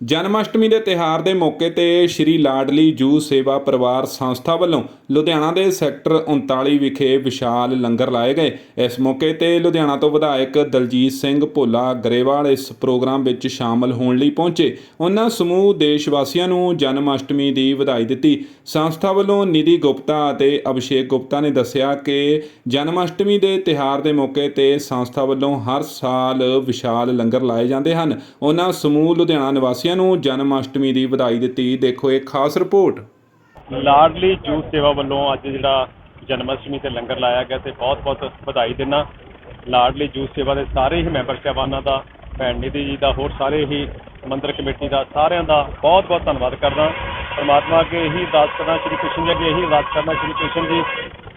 ਜਨਮ ਅਸ਼ਟਮੀ ਦੇ ਤਿਹਾਰ ਦੇ ਮੌਕੇ ਤੇ ਸ਼੍ਰੀ ਲਾਡਲੀ ਜੂ ਸੇਵਾ ਪਰਿਵਾਰ ਸੰਸਥਾ ਵੱਲੋਂ ਲੁਧਿਆਣਾ ਦੇ ਸੈਕਟਰ 39 ਵਿਖੇ ਵਿਸ਼ਾਲ ਲੰਗਰ ਲਾਏ ਗਏ। ਇਸ ਮੌਕੇ ਤੇ ਲੁਧਿਆਣਾ ਤੋਂ ਵਿਧਾਇਕ ਦਲਜੀਤ ਸਿੰਘ ਭੋਲਾ ਗਰੇਵਾਲ ਇਸ ਪ੍ਰੋਗਰਾਮ ਵਿੱਚ ਸ਼ਾਮਲ ਹੋਣ ਲਈ ਪਹੁੰਚੇ। ਉਹਨਾਂ ਸਮੂਹ ਦੇਸ਼ ਵਾਸੀਆਂ ਨੂੰ ਜਨਮ ਅਸ਼ਟਮੀ ਦੀ ਵਧਾਈ ਦਿੱਤੀ। ਸੰਸਥਾ ਵੱਲੋਂ ਨਿਧੀ ਗੁਪਤਾ ਅਤੇ ਅਭਿਸ਼ੇਕ ਗੁਪਤਾ ਨੇ ਦੱਸਿਆ ਕਿ ਜਨਮ ਅਸ਼ਟਮੀ ਦੇ ਤਿਹਾਰ ਦੇ ਮੌਕੇ ਤੇ ਸੰਸਥਾ ਵੱਲੋਂ ਹਰ ਸਾਲ ਵਿਸ਼ਾਲ ਲੰਗਰ ਲਾਏ ਜਾਂਦੇ ਹਨ। ਉਹਨਾਂ ਸਮੂਹ ਲੁਧਿਆਣਾ ਨਿਵਾਸੀ ਨਿਵਾਸੀਆਂ ਨੂੰ ਜਨਮ ਅਸ਼ਟਮੀ ਦੀ ਵਧਾਈ ਦਿੱਤੀ। ਦੇਖੋ ਇਹ ਖਾਸ ਰਿਪੋਰਟ। ਲਾਡਲੀ ਜੂਥ ਸੇਵਾ ਵੱਲੋਂ ਅੱਜ ਜਿਹੜਾ ਜਨਮ ਅਸ਼ਟਮੀ ਤੇ ਲੰਗਰ ਲਾਇਆ ਗਿਆ ਤੇ ਬਹੁਤ-ਬਹੁਤ ਵਧਾਈ ਦਿੰਦਾ। ਲਾਡਲੀ ਜੂਥ ਸੇਵਾ ਦੇ ਸਾਰੇ ਹੀ ਮੈਂਬਰ ਸਾਹਿਬਾਨਾਂ ਦਾ, ਭੈਣ ਨਿਧੀ ਜੀ ਦਾ, ਹੋਰ ਸਾਰੇ ਹੀ ਮੰਦਰ ਕਮੇਟੀ ਦਾ, ਸਾਰਿਆਂ ਦਾ ਬਹੁਤ-ਬਹੁਤ ਧੰਨਵਾਦ ਕਰਦਾ। ਪਰਮਾਤਮਾ ਅੱਗੇ ਇਹੀ ਅਰਦਾਸ ਕਰਨਾ ਸ਼੍ਰੀ ਕ੍ਰਿਸ਼ਨ ਜੀ ਅੱਗੇ ਇਹੀ ਅਰਦਾਸ ਕਰਨਾ ਸ਼੍ਰੀ ਕ੍ਰਿਸ਼ਨ ਜੀ,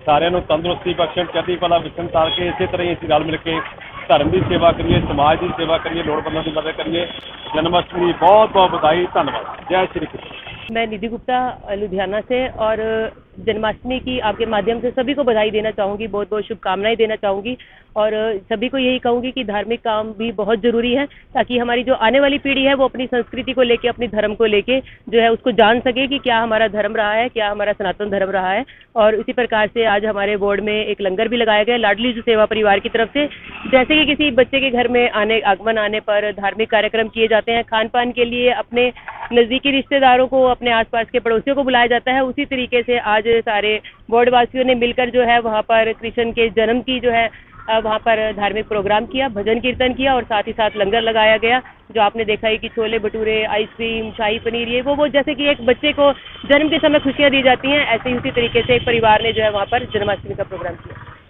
ਸਾਰਿਆਂ ਨੂੰ ਤੰਦਰੁਸਤੀ ਬਖਸ਼ਣ, ਚੜ੍ਹਦੀ ਕਲਾ ਵਿਚਨ ਤਾਰ ਕੇ ਇਸੇ ਤਰ੍ਹਾਂ ਹੀ ਅਸੀਂ ਰਲ ਮਿਲ ਕੇ ਧਰਮ ਦੀ ਸੇਵਾ ਕਰੀਏ ਸਮਾਜ ਦੀ ਸੇਵਾ ਕਰੀਏ ਲੋੜਵੰਦਾਂ ਦੀ ਮਦਦ ਕਰੀਏ ਜਨਮ ਅਸ਼ਟਮੀ ਦੀ ਬਹੁਤ-ਬਹੁਤ ਵਧਾਈ ਧੰਨਵਾਦ ਜੈ ਸ਼੍ਰੀ ਕ੍ਰਿਸ਼ਨ मैं निधि गुप्ता अ, लुधियाना से और अ, जन्माष्टमी की आपके माध्यम से सभी को बधाई देना चाहूँगी बहुत बहुत शुभकामनाएं देना चाहूँगी और सभी को यही कहूँगी कि धार्मिक काम भी बहुत ज़रूरी है ताकि हमारी जो आने वाली पीढ़ी है वो अपनी संस्कृति को लेके, अपनी धर्म को लेके जो है उसको जान सके कि क्या हमारा धर्म रहा है, क्या हमारा सनातन धर्म रहा है। और इसी प्रकार से आज हमारे बोर्ड में एक लंगर भी लगाया गया, लाडली जो सेवा परिवार की तरफ़ से। जैसे कि किसी बच्चे के घर में आने, आगमन आने पर धार्मिक कार्यक्रम किए जाते हैं खान पान के लिए अपने नज़दीकी रिश्तेदारों को, अपने आसपास के पड़ोसियों को बुलाया जाता है। उसी तरीके से आज सारे बोर्ड वासियों ने मिलकर जो है वहाँ पर कृष्ण के जन्म की जो है वहाँ पर धार्मिक प्रोग्राम किया, भजन कीर्तन किया और साथ ही साथ लंगर लगाया गया, जो आपने देखा है कि छोले भटूरे, आइसक्रीम, शाही पनीर, ये वो वो जैसे कि एक बच्चे को जन्म के समय खुशियाँ दी जाती हैं, ऐसे ही उसी तरीके से एक परिवार ने जो है वहाँ पर जन्माष्टमी का प्रोग्राम किया।